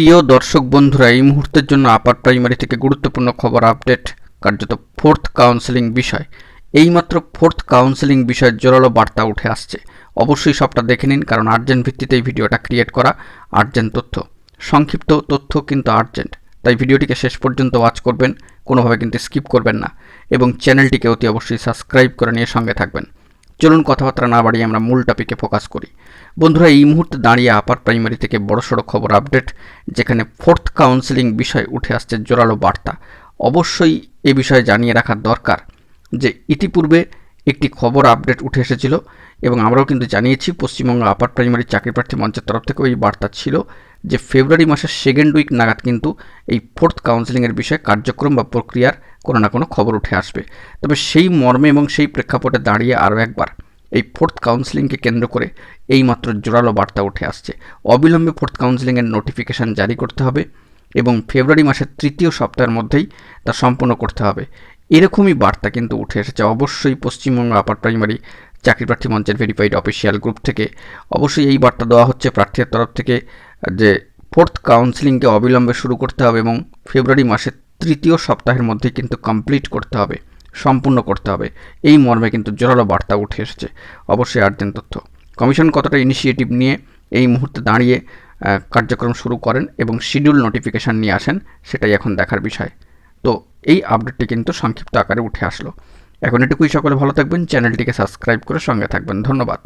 প্রিয় দর্শক বন্ধুরা, এই মুহূর্তের জন্য আপার প্রাইমারি থেকে গুরুত্বপূর্ণ খবর আপডেট কার্যত ফোর্থ কাউন্সেলিং বিষয়। এইমাত্র ফোর্থ কাউন্সেলিং বিষয়ে জোরালো বার্তা উঠে আসছে। অবশ্যই সবটা দেখে নিন, কারণ আর্জেন্ট ভিত্তিতে এই ভিডিওটা ক্রিয়েট করা আর্জেন্ট তথ্য। সংক্ষিপ্ত তথ্য কিন্তু আর্জেন্ট তাই ভিডিওটিকে শেষ পর্যন্ত ওয়াচ করবেন, কোনোভাবে কিন্তু স্কিপ করবেন না। এবং চ্যানেলটিকে অতি অবশ্যই সাবস্ক্রাইব করে নিয়ে সঙ্গে থাকবেন। চলুন কথাবার্তা না বাড়িয়ে আমরা মূল টপিকে ফোকাস করি। বন্ধুরা, এই মুহূর্তে দাঁড়িয়ে আপার প্রাইমারি থেকে বড়সড় খবর আপডেট যেখানে ফোর্থ কাউন্সেলিং বিষয় উঠে আসছে জোরালো বার্তা। অবশ্যই এ বিষয়ে জানিয়ে রাখা দরকার যে, ইতিপূর্বে একটি খবর আপডেট উঠে এসেছিল এবং আমরাও কিন্তু জানিয়েছি, পশ্চিমবঙ্গ আপার প্রাইমারি চাকরি প্রার্থী মঞ্চের তরফ থেকেও এই বার্তা ছিল। যে ফেব্রুয়ারি মাসের সেকেন্ড উইক নাগাদ কিন্তু এই ফোর্থ কাউন্সেলিংয়ের বিষয়ে কার্যক্রম বা প্রক্রিয়ার কোনো না কোনো খবর উঠে আসবে। তবে সেই মর্মে এবং সেই প্রেক্ষাপটে দাঁড়িয়ে আরও একবার এই ফোর্থ কাউন্সেলিংকে কেন্দ্র করে এইমাত্র জোরালো বার্তা উঠে আসছে। অবিলম্বে ফোর্থ কাউন্সেলিংয়ের নোটিফিকেশান জারি করতে হবে এবং ফেব্রুয়ারি মাসের তৃতীয় সপ্তাহের মধ্যেই তা সম্পন্ন করতে হবে। এরকমই বার্তা কিন্তু উঠে এসেছে। অবশ্যই পশ্চিমবঙ্গ আপার প্রাইমারি চাকরি প্রার্থী মঞ্চের ভেরিফাইড অফিসিয়াল গ্রুপ থেকে। অবশ্যই এই বার্তা দেওয়া হচ্ছে প্রার্থীর তরফ থেকে। যে ফোর্থ কাউন্সেলিংকে অবিলম্বে শুরু করতে হবে এবং ফেব্রুয়ারি মাসের তৃতীয় সপ্তাহের মধ্যে কিন্তু কমপ্লিট করতে হবে, সম্পূর্ণ করতে হবে। এই মর্মে কিন্তু জোরালো বার্তা উঠে এসেছে। অবশ্যই আর্জেন্ট তথ্য। কমিশন কতটা ইনিশিয়েটিভ নিয়ে এই মুহূর্তে দাঁড়িয়ে কার্যক্রম শুরু করেন এবং শিডিউল নোটিফিকেশান নিয়ে আসেন, সেটাই এখন দেখার বিষয়। তো এই আপডেটটি কিন্তু সংক্ষিপ্ত আকারে উঠে আসলো। এখন এটুকুই, সকলে ভালো থাকবেন। চ্যানেলটিকে সাবস্ক্রাইব করে সঙ্গে থাকবেন। ধন্যবাদ।